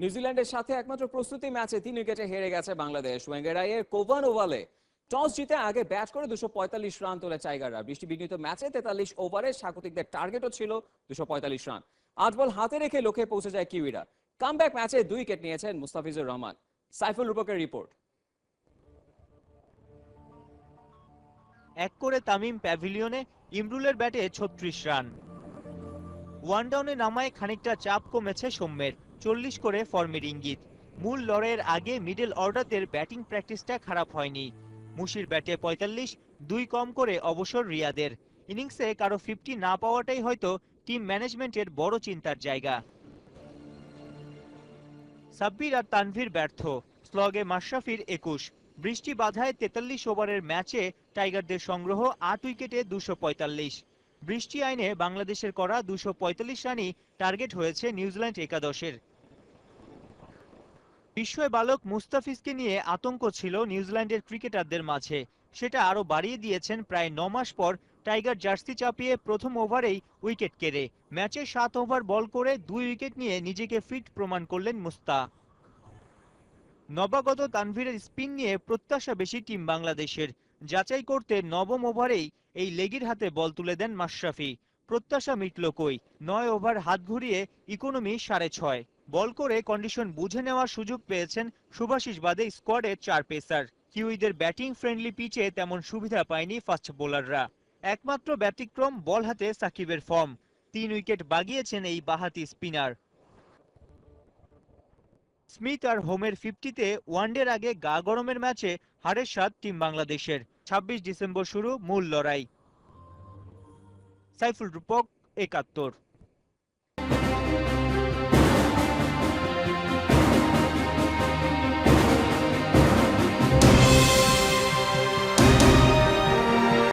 নিউজিল্যান্ডের সাথে একমাত্র প্রস্তুতি ম্যাচে তিন উইকেটে হেরে গেছে বাংলাদেশ। ওয়েঙ্গেরাইয়ের কোভান ওভালে টস জিতে আগে ব্যাট করে দুশো পঁয়তাল্লিশ রান তোলে টাইগাররা। বৃষ্টি বিঘ্নিত ম্যাচে তেতাল্লিশ ওভারে স্বাগতিকদের টার্গেটও ছিল দুশো পঁয়তাল্লিশ রান। আট বল হাতে রেখে লক্ষ্যে পৌঁছে যায় কিউইরা। কামব্যাক ম্যাচে দুই উইকেট নিয়েছেন মুস্তাফিজুর রহমান। সাইফুল রূপকের রিপোর্ট। এক করে তামিম প্যাভিলিয়নে ইমরুলের ব্যাটে ছত্রিশ রান। ওয়ান ডাউনে নামায় খানিকটা চাপ কমেছে সৌম্যের। চল্লিশ করে ফর্মের ইঙ্গিত। মূল লড়াইয়ের আগে মিডল অর্ডারদের ব্যাটিং প্র্যাকটিসটা খারাপ হয়নি। মুশির ব্যাটে পঁয়তাল্লিশ, দুই কম করে অবসর রিয়াদের। ইনিংসে কারও ফিফটি না পাওয়াটাই হয়তো টিম ম্যানেজমেন্টের বড় চিন্তার জায়গা। সাব্বির আর তানভীর ব্যর্থ। স্লগে মাশরাফির একুশ। বৃষ্টি বাধায় তেতাল্লিশ ওভারের ম্যাচে টাইগারদের সংগ্রহ আট উইকেটে দুশো বৃষ্টি আইনে বাংলাদেশের করা দুশো রানই টার্গেট হয়েছে নিউজিল্যান্ড একাদশের। বিস্ময় বালক মুস্তাফিজকে নিয়ে আতঙ্ক ছিল নিউজিল্যান্ডের ক্রিকেটারদের মাঝে। সেটা আরও বাড়িয়ে দিয়েছেন প্রায় ন মাস পর টাইগার জার্সি চাপিয়ে প্রথম ওভারেই উইকেট কেড়ে। ম্যাচে সাত ওভার বল করে দুই উইকেট নিয়ে নিজেকে ফিট প্রমাণ করলেন মুস্তা। নবাগত তানভীরের স্পিন নিয়ে প্রত্যাশা বেশি টিম বাংলাদেশের। যাচাই করতে নবম ওভারেই এই লেগির হাতে বল তুলে দেন মাশরাফি। প্রত্যাশা মিটল কই? নয় ওভার হাত ঘুরিয়ে ইকোনমি সাড়ে ছয়। বল করে কন্ডিশন বুঝে নেওয়ার সুযোগ পেয়েছেন সুভাষিস বাদে স্কোয়াডের চার পেসার কিউইদের ব্যাটিং ফ্রেন্ডলি পিচে তেমন সুবিধা পায়নি ফাস্ট বোলাররা একমাত্র ব্যতিক্রম বল হাতে সাকিবের ফর্ম তিন উইকেট বাগিয়েছেন এই বাহাতি স্পিনার স্মিথ আর হোমের ফিফটিতে ওয়ানডের আগে গা গরমের ম্যাচে হারের স্বাদ টিম বাংলাদেশের। ছাব্বিশ ডিসেম্বর শুরু মূল লড়াই। সাইফুল রূপক, একাত্তর।